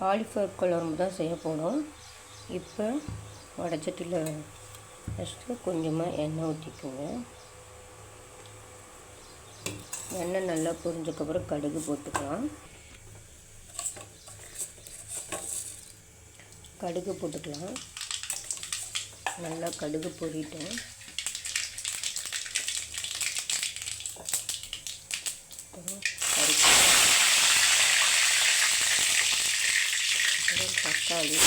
Cauliflower குழம்பு தான் செய்ய போகிறோம் இப்போ வடச்சட்டியில் ஃபஸ்ட்டு கொஞ்சமாக எண்ணெய் ஊற்றிக்கோங்க எண்ணெய் நல்லா பொரிஞ்சக்கப்புறம் கடுகு போட்டுக்கலாம். கடுகு போட்டுக்கலாம். நல்லா கடுகு பொறிட்டோம் அப்புறம் அப்புறம் தக்காளி.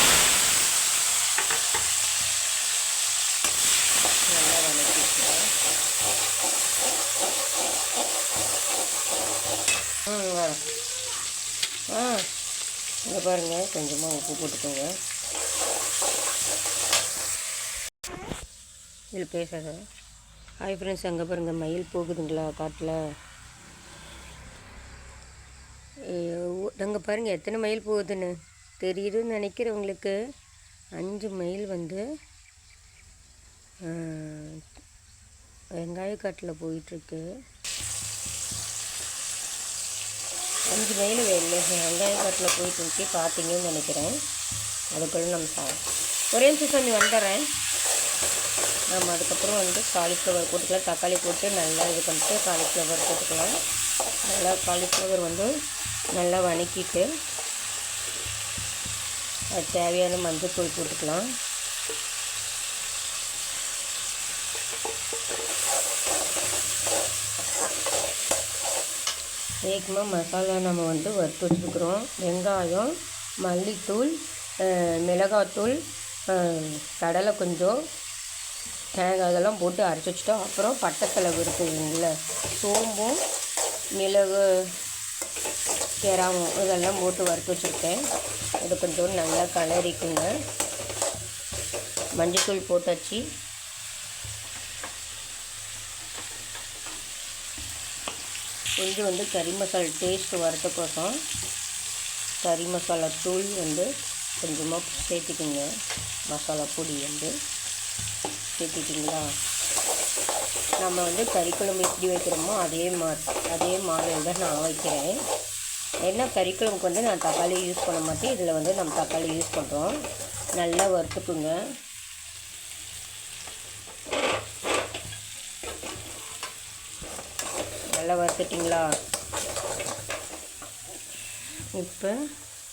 நல்லா வதக்கிக்கலாம் ஆ ஆ இங்கே பாருங்கள் கொஞ்சமாக உப்பு போட்டுக்கோங்க. இதில் பேசாத ஹாய் ஃப்ரெண்ட்ஸ் அங்கே பாருங்கள் மயில் போகுதுங்களா காட்டில்? அங்கே பாருங்கள் எத்தனை மயில் போகுதுன்னு? தெரியுதுன்னு நினைக்கிறவங்களுக்கு அஞ்சு மைல் வந்து வெங்காயக்காட்டில் போயிட்டுருக்கு. அஞ்சு மைல் வெங்காயக்காட்டில் போயிட்டுருக்கு காட்டில் பார்த்தீங்கன்னு நினைக்கிறேன். அதுக்குள்ளே நம்ம சா ஒரே நிமிஷம் சாமி வந்துடுறேன். நம்ம அதுக்கப்புறம் வந்து காலிஃப்ளவர் போட்டுக்கலாம். தக்காளி போட்டு நல்லா இது பண்ணிட்டு காலிஃப்ளவர் போட்டுக்கலாம். நல்லா காலிஃப்ளவர் வந்து நல்லா வணக்கிட்டு அது தேவையான மஞ்சள் தூள் போட்டுக்கலாம். வேகமாக மசாலா நம்ம வந்து வறுத்து வச்சுருக்குறோம். வெங்காயம் மல்லித்தூள் மிளகாத்தூள் கடலை கொஞ்சம் தேங்காய் அதெல்லாம் போட்டு அரைச்சி வச்சுட்டோம் அப்புறம் பட்டைத்தலை இருக்குதுங்கள சோம்பும் மிளகு கிராமம் இதெல்லாம் போட்டு வறுத்து வச்சுருக்கேன். இது கொஞ்சம் நல்லா கலரிக்குங்க. மஞ்சத்தூள் போட்டாச்சு. கொஞ்சம் வந்து கறி மசாலா டேஸ்ட் வரதுக்கோசம் கறி மசாலா தூள் வந்து கொஞ்சமாக சேர்த்துக்குங்க. மசாலா பொடி வந்து சேர்த்துட்டிங்களா நம்ம வந்து கறி குழம்பு எப்படி வைக்கிறோமோ அதே மா அதே மாதிரி தான் நான் வைக்கிறேன். ஏன்னா கறி குழம்புக்கு வந்து நான் தக்காளி யூஸ் பண்ண மாட்டேன். இதில் வந்து நம்ம தக்காளி யூஸ் பண்ணுறோம் நல்லா வறுத்துக்குங்க. நல்லா வறுத்துட்டிங்களா? இப்போ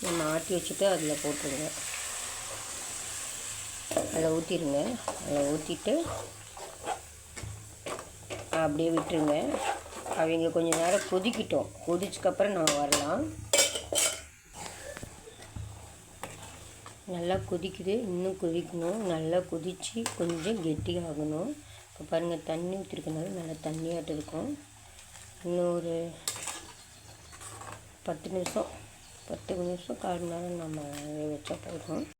நம்ம ஆட்டி வச்சுட்டு அதில் போட்டுருங்க. அதில் ஊற்றிடுங்க அதில் ஊற்றிட்டு அப்படியே விட்டுருங்க. அவங்க கொஞ்சம் நேரம் கொதிக்கிட்டோம். கொதிச்சக்கப்புறம் நம்ம வரலாம். நல்லா கொதிக்குது. இன்னும் கொதிக்கணும். நல்லா கொதித்து கொஞ்சம் கெட்டியாகணும் இப்போ பாருங்கள் தண்ணி ஊற்றிருக்கனால நல்லா தண்ணியாட்டு இருக்கும். இன்னும் ஒரு பத்து நிமிஷம் பத்து நிமிஷம் கால் நேரம் நம்ம வச்சா போதும்.